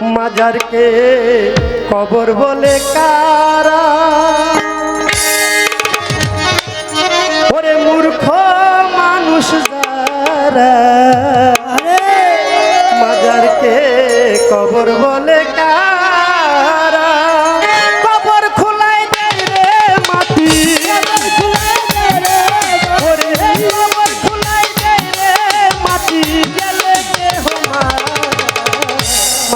মাজারকে কবর বলে কারা? ওরে মূর্খ মানুষ যারা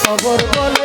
খবর বল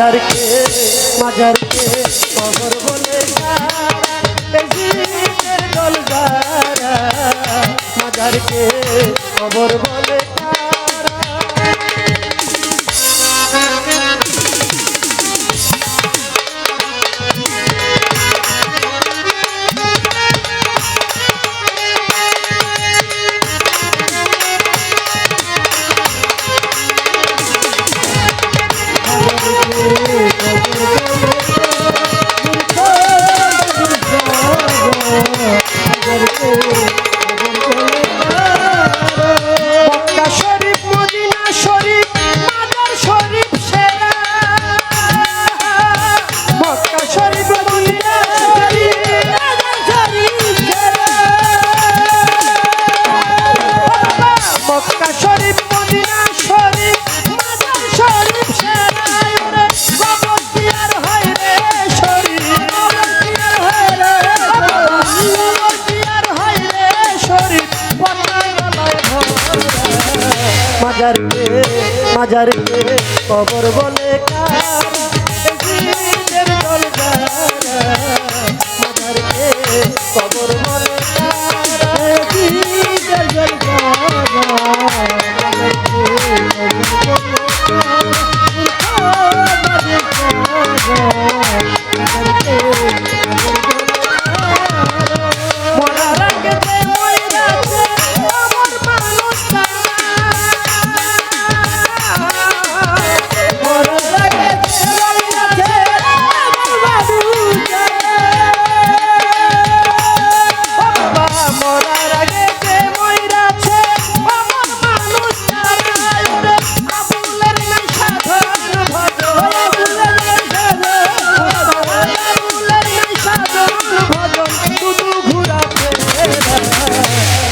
মাজারকে মাজারকে কবর বলে দলবারা মাজারকে কবর বলে মাজারকে মাজারকে কবর বলে কা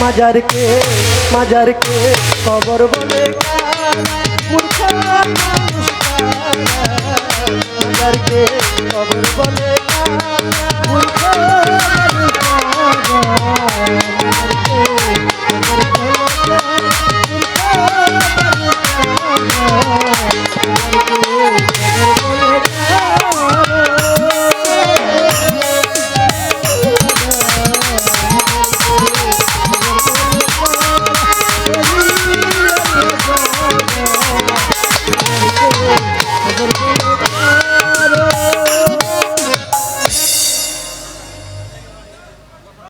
মাজার কে মাজার কে খবর বলে মাজার কে খবর বলে